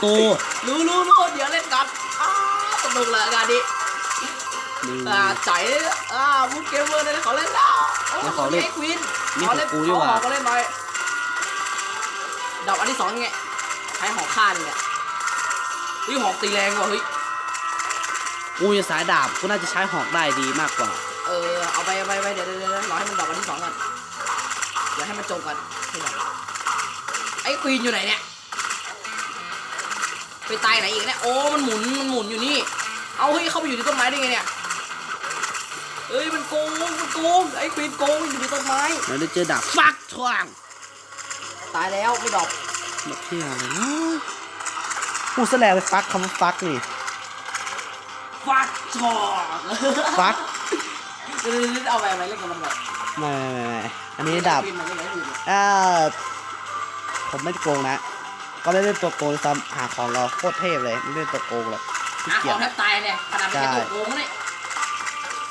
โตรู้รู้รู้เดี๋ยวเล่นกันอ้าสนุกเลยงานนี้นี่อ่าใจอ่ามุกเกมเมอร์เลยขอเล่นแล้วโอ้ไม่ขอเล่นไอ้ควีนนี่ขอเล่นของกูดีกว่าขอขอเล่นหน่อยดอกอันที่สองยังไงใช้หอกฆ่านี่แหละเฮ้ยหอกตีแรงว่ะเฮ้ยกูจะสายดาบกูน่าจะใช้หอกได้ดีมากกว่า เออเอาไปเอาไปเอาไปเดี๋ยวเดี๋ยวเดี๋ยวรอให้มันดอกอันที่สองก่อนเดี๋ยวให้มันจบก่อนให้ดอกไอ้ควีนอยู่ไหนเนี่ย ไปตายไหนอีกเนี่ยโอ้มันหมุนมันหมุนอยู่นี่ เอาเฮ้ยเข้าไปอยู่ในต้นไม้ได้ไงเนี่ยเอ้ยมันโกงมันโกงไอ้ควีนโกงอยู่ในต้นไม้แล้วได้เจอดาบฟักทวงตายแล้วไม่ดอกแบบที่อะไรนะกูแสดงไปฟักคำว่าฟักนี่ฟักชอกฟักเดี๋ยวๆๆเอาไปเอาไปเล่นกับมันก่อนไม่ไม่ไม่ไม่อันนี้ดาบควีนมันเล่นกับไอ้ควีนเนี่ยอ่าผมไม่ได้โกงนะ ก็ไม่ได้ตัวโกงซ้ำหาของเราโคตรเทพเลยไม่ได้ตัวโกงหรอกขี้หาขเกียอจงแทบตายเนี่ยขนาดเป็นตัวโกงเนี่ย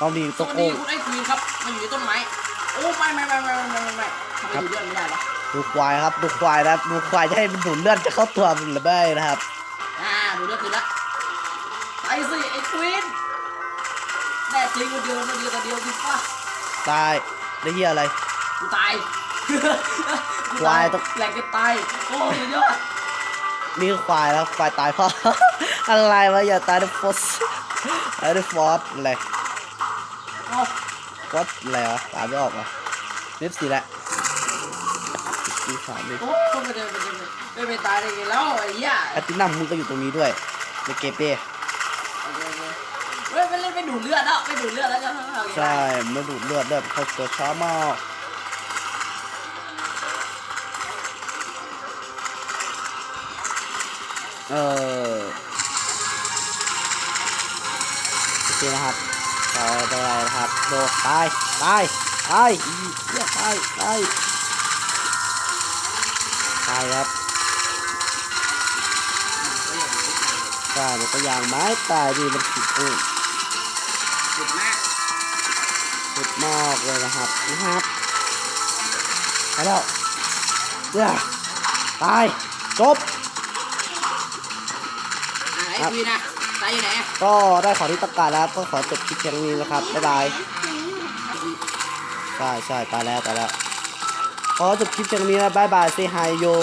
ต้องมีสตัววัสโกดีงคุณไอ้ควีนครับมันอยู่ในต้นไม้โอ้ไม่ไม่ไม่ไม่ไม่ไม่ไม่ทำไมดูเลือดไม่ได้วะดูควายครับดูควายนะครับดูควายจะให้มันดูดเลือดจะเข้าตัวมันหรือไม่นะครับอ่าดูเลือดคืนละไปสิไอ้ควีนแน่จริงคนเดียวคนเดียวคนเดียวสิป่ะตายได้เฮียอะไรกูตายควายต้องแหลกกันตายโอ้สุดยอด นี่คือควายแล้วควายตายเพราะ อะไรวะอย่าตายด้วยฟอสตายด้วยฟอสอะไรโอ้ฟอสอะไรวะตายไม่ออกวะเล็บสีละสีสามเลยโหไม่ได้ไม่ได้ไม่ไปตายได้ไงแล้วไอ้เหี้ยแอตตินัมมึงก็อยู่ตรงนี้ด้วยในเกมเป้โอเคโอเคเฮ้ยไปเล่นไปดูดเลือดแล้วไปดูดเลือดแล้วจะโอเคใช่มาดูดเลือดเลือดเข้าตัวช้ามาก เออโอเคนะครับต่อไปนะครับโดดตายตายตายเหี้ยตายตายตายครับตายมันก็ยางไม้ตายดีมันผิดอู้สุดมากสุดมากเลยนะครับนะครับไปแล้วเดี๋ยวตายจบ อะไอ้ควีนนะตายอยู่ไหนก็ได้ขอที่ต้องการแล้วก็ขอจบคลิปเพียงนี้นะครับบ๊ายบายใช่ใช่ตายแล้วตายแล้วขอจบคลิปเพียงนี้นะบ๊ายบาย say hi yo